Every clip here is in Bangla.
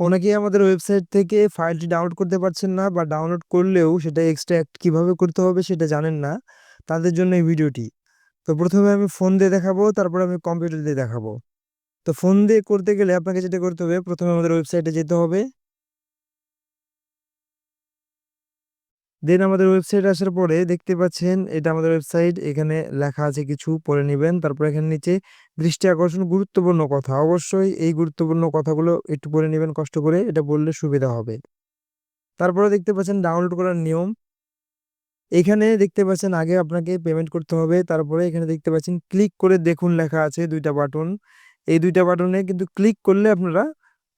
অনেকেই আমাদের ওয়েবসাইট থেকে ফাইলটি ডাউনলোড করতে পারছেন না বা ডাউনলোড করলেও সেটা এক্সট্রাক্ট কীভাবে করতে হবে সেটা জানেন না। তাদের জন্য এই ভিডিওটি। তো প্রথমে আমি ফোন দিয়ে দেখাবো, তারপর আমি কম্পিউটার দিয়ে দেখাবো। তো ফোন দিয়ে করতে গেলে আপনাকে যেটা করতে হবে, প্রথমে আমাদের ওয়েবসাইটে যেতে হবে। দেন আমাদের ওয়েবসাইট আসার পরে দেখতে পাচ্ছেন, এটা আমাদের ওয়েবসাইট এখানে লেখা আছে কিছু, পড়ে নেবেন। তারপর এখানে নিচে দৃষ্টি আকর্ষণ গুরুত্বপূর্ণ কথা। অবশ্যই এই গুরুত্বপূর্ণ কথাগুলো একটু পড়ে নেবেন কষ্ট করে, এটা বললে সুবিধা হবে। তারপরে দেখতে পাচ্ছেন ডাউনলোড করার নিয়ম। এখানে দেখতে পাচ্ছেন, আগে আপনাকে পেমেন্ট করতে হবে। তারপরে এখানে দেখতে পাচ্ছেন ক্লিক করে দেখুন লেখা আছে দুইটা বাটন এই দুইটা বাটনে কিন্তু ক্লিক করলে আপনারা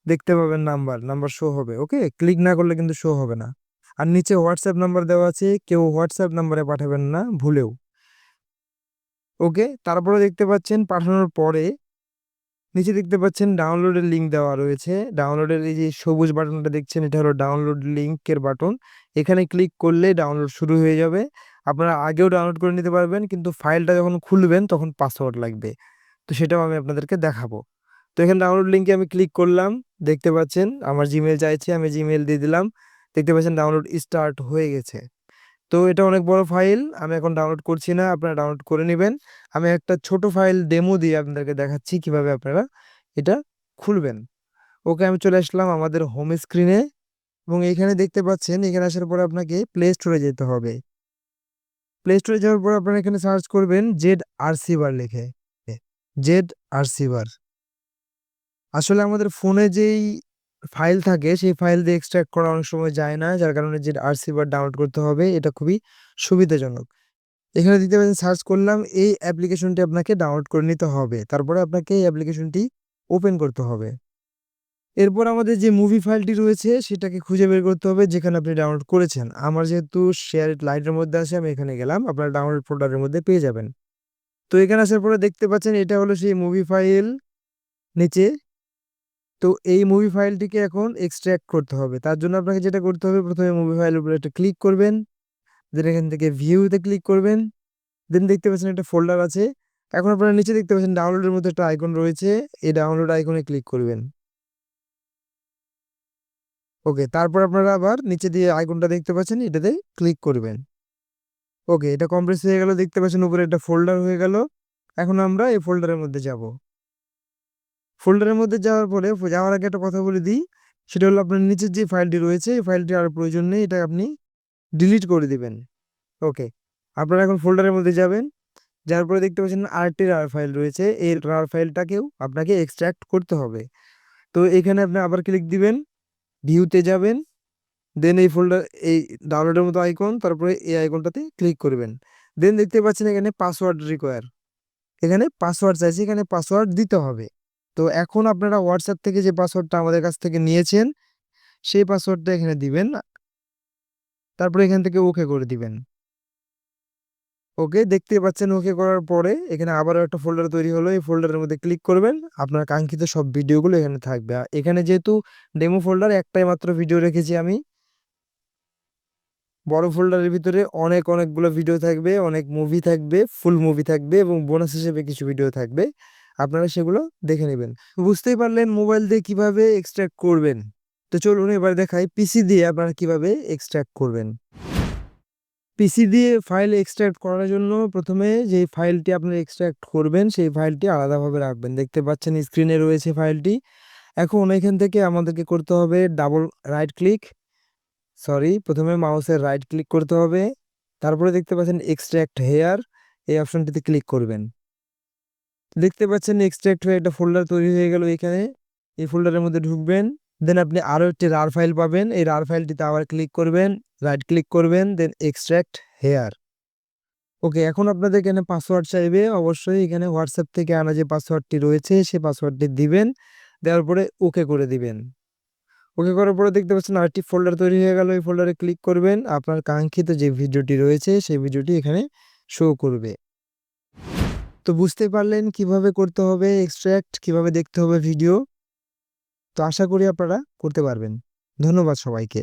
দেখতে পাবেন নাম্বার নাম্বার শো হবে ওকে ক্লিক না করলে কিন্তু শো হবে না। আর নিচে হোয়াটসঅ্যাপ নাম্বার দেওয়া আছে, কেউ হোয়াটসঅ্যাপ নাম্বারে পাঠাবেন না, ভুলেও। ওকে তারপরে দেখতে পাচ্ছেন, পাঠানোর পরে নিচে দেখতে পাচ্ছেন ডাউনলোডের লিঙ্ক দেওয়া রয়েছে। ডাউনলোডের এই যে সবুজ বাটনটা দেখছেন, এটা হলো ডাউনলোড লিঙ্কের বাটন। এখানে ক্লিক করলে ডাউনলোড শুরু হয়ে যাবে। আপনারা আগেও ডাউনলোড করে নিতে পারবেন, কিন্তু ফাইলটা যখন খুলবেন, তখন পাসওয়ার্ড লাগবে। তো সেটাও আমি আপনাদেরকে দেখাবো। তো এখানে ডাউনলোড লিঙ্কে আমি ক্লিক করলাম, দেখতে পাচ্ছেন, আমার জিমেল চাইছে, আমি জিমেল দিয়ে দিলাম। দেখতে পাচ্ছেন ডাউনলোড স্টার্ট হয়ে গেছে। তো এটা অনেক বড় ফাইল আমি এখন ডাউনলোড করছি না, আপনারা ডাউনলোড করে নেবেন। আমি একটা ছোট ফাইল ডেমো দিয়ে আপনাদেরকে দেখাচ্ছি কীভাবে আপনারা এটা খুলবেন। ওকে, আমি চলে আসলাম আমাদের হোম স্ক্রিনে এবং এখানে দেখতে পাচ্ছেন, এখানে আসার পরে আপনাকে প্লে স্টোরে যেতে হবে। প্লে স্টোরে যাওয়ার পর আপনারা এখানে সার্চ করবেন জেড আরসিবার লিখে। জেড আরসিবার আসলে আমাদের ফোনে যেই ফাইল থাকে, সেই ফাইল দিয়ে এক্সট্রাক্ট করা অনেক সময় যায় না, যার কারণে যে আরসিবার ডাউনলোড করতে হবে, এটা খুবই সুবিধাজনক। এখানে দিতে পারেন সার্চ করলাম, এই অ্যাপ্লিকেশনটি আপনাকে ডাউনলোড করে নিতে হবে। তারপরে আপনাকে এই অ্যাপ্লিকেশনটি ওপেন করতে হবে। এরপর আমাদের যে মুভি ফাইলটি রয়েছে, সেটাকে খুঁজে বের করতে হবে, যেখানে আপনি ডাউনলোড করেছেন। আমার যেহেতু শেয়ার লাইটের মধ্যে আছে, আমি এখানে গেলাম, আপনার ডাউনলোড ফোল্ডারের মধ্যে পেয়ে যাবেন। তো এখানে আসার পরে দেখতে পাচ্ছেন, এটা হলো সেই মুভি ফাইল নিচে তো এই মুভি ফাইলটিকে এখন এক্সট্র্যাক্ট করতে হবে। তার জন্য আপনাকে যেটা করতে হবে, প্রথমে মুভি ফাইলের উপরে একটা ক্লিক করবেন। দেন এখান থেকে ভিউতে ক্লিক করবেন। দেন দেখতে পাচ্ছেন একটা ফোল্ডার আছে। এখন আপনারা নিচে দেখতে পাচ্ছেন ডাউনলোডের মধ্যে একটা আইকন রয়েছে। এই ডাউনলোড আইকনে ক্লিক করবেন। ওকে তারপর আপনারা আবার নিচে দিয়ে আইকনটা দেখতে পাচ্ছেন, এটাতে ক্লিক করবেন। ওকে এটা কমপ্রেস হয়ে গেল, দেখতে পাচ্ছেন উপরে একটা ফোল্ডার হয়ে গেল। এখন আমরা এই ফোল্ডারের মধ্যে যাব। ফোল্ডারের মধ্যে যাওয়ার পরে যাওয়ার আগে একটা কথা বলে দিই। সেটা হলো আপনার নিচের যে ফাইলটি রয়েছে, এই ফাইলটি আর প্রয়োজন নেই, এটা আপনি ডিলিট করে দিবেন। ওকে, আপনারা এখন ফোল্ডারের মধ্যে যাবেন। যার পরে দেখতে পাচ্ছেন আরটি রার ফাইল রয়েছে, এই রার ফাইলটাকেও আপনাকে এক্সট্র্যাক্ট করতে হবে। তো এখানে আপনি আবার ক্লিক দিবেন ভিউতে যাবেন দেন এই ফোল্ডার, এই ডাউনলোডের মতো আইকন তারপরে এই আইকনটাতে ক্লিক করবেন। দেন দেখতে পাচ্ছেন এখানে পাসওয়ার্ড রিকোয়ার এখানে পাসওয়ার্ড চাইছে, এখানে পাসওয়ার্ড দিতে হবে। তো এখন আপনারা হোয়াটসঅ্যাপ থেকে যে পাসওয়ার্ডটা আমাদের কাছ থেকে নিয়েছেন, সেই পাসওয়ার্ডটা এখানে দিবেন। তারপরে এখান থেকে ওকে করে দিবেন। ওকে দেখতে পাচ্ছেন ওকে করার পরে এখানে আবারও একটা ফোল্ডার তৈরি হলো। এই ফোল্ডারের মধ্যে ক্লিক করবেন। আপনার কাঙ্ক্ষিত সব ভিডিওগুলো এখানে থাকবে। এখানে যেহেতু ডেমো ফোল্ডার একটাই মাত্র ভিডিও রেখেছি আমি। বড় ফোল্ডারের ভিতরে অনেক অনেকগুলো ভিডিও থাকবে, অনেক মুভি থাকবে ফুল মুভি থাকবে এবং বোনাস হিসেবে কিছু ভিডিও থাকবে। আপনারা সেগুলো দেখে নেবেন। বুঝতেই পারলেন মোবাইল দিয়ে কীভাবে এক্সট্র্যাক্ট করবেন? তো চলুন এবার দেখাই পিসি দিয়ে আপনারা কীভাবে এক্সট্র্যাক্ট করবেন। পিসি দিয়ে ফাইল এক্সট্র্যাক্ট করার জন্য প্রথমে যে ফাইলটি আপনি এক্সট্র্যাক্ট করবেন, সেই ফাইলটি আলাদাভাবে রাখবেন। দেখতে পাচ্ছেন স্ক্রিনে রয়েছে ফাইলটি এখন এখান থেকে আমাদেরকে করতে হবে ডাবল রাইট ক্লিক সরি প্রথমে মাউসের রাইট ক্লিক করতে হবে। তারপরে দেখতে পাচ্ছেন এক্সট্র্যাক্ট হেয়ার এই অপশনটিতে ক্লিক করবেন। দেখতে পাচ্ছেন এক্সট্রাক্ট হয়ে একটা ফোল্ডার তৈরি হয়ে গেল এখানে। এই ফোল্ডারের মধ্যে ঢুকবেন দেন আপনি আরও একটি রার ফাইল পাবেন। এই রার ফাইলটিতে আবার ক্লিক করবেন রাইট ক্লিক করবেন দেন এক্সট্রাক্ট হেয়ার ওকে এখন আপনাদের এখানে পাসওয়ার্ড চাইবে, অবশ্যই এখানে হোয়াটসঅ্যাপ থেকে আনা যে পাসওয়ার্ডটি রয়েছে সেই পাসওয়ার্ডটি দিবেন, দেওয়ার পরে ওকে করে দিবেন। ওকে করার পরে দেখতে পাচ্ছেন আরেকটি ফোল্ডার তৈরি হয়ে গেল, এই ফোল্ডারে ক্লিক করবেন। আপনার কাঙ্ক্ষিত যে ভিডিওটি রয়েছে, সেই ভিডিওটি এখানে শো করবে। তো বুঝতে পারলেন কীভাবে করতে হবে এক্সট্র্যাক্ট কীভাবে দেখতে হবে ভিডিও তো আশা করি আপনারা করতে পারবেন। ধন্যবাদ সবাইকে।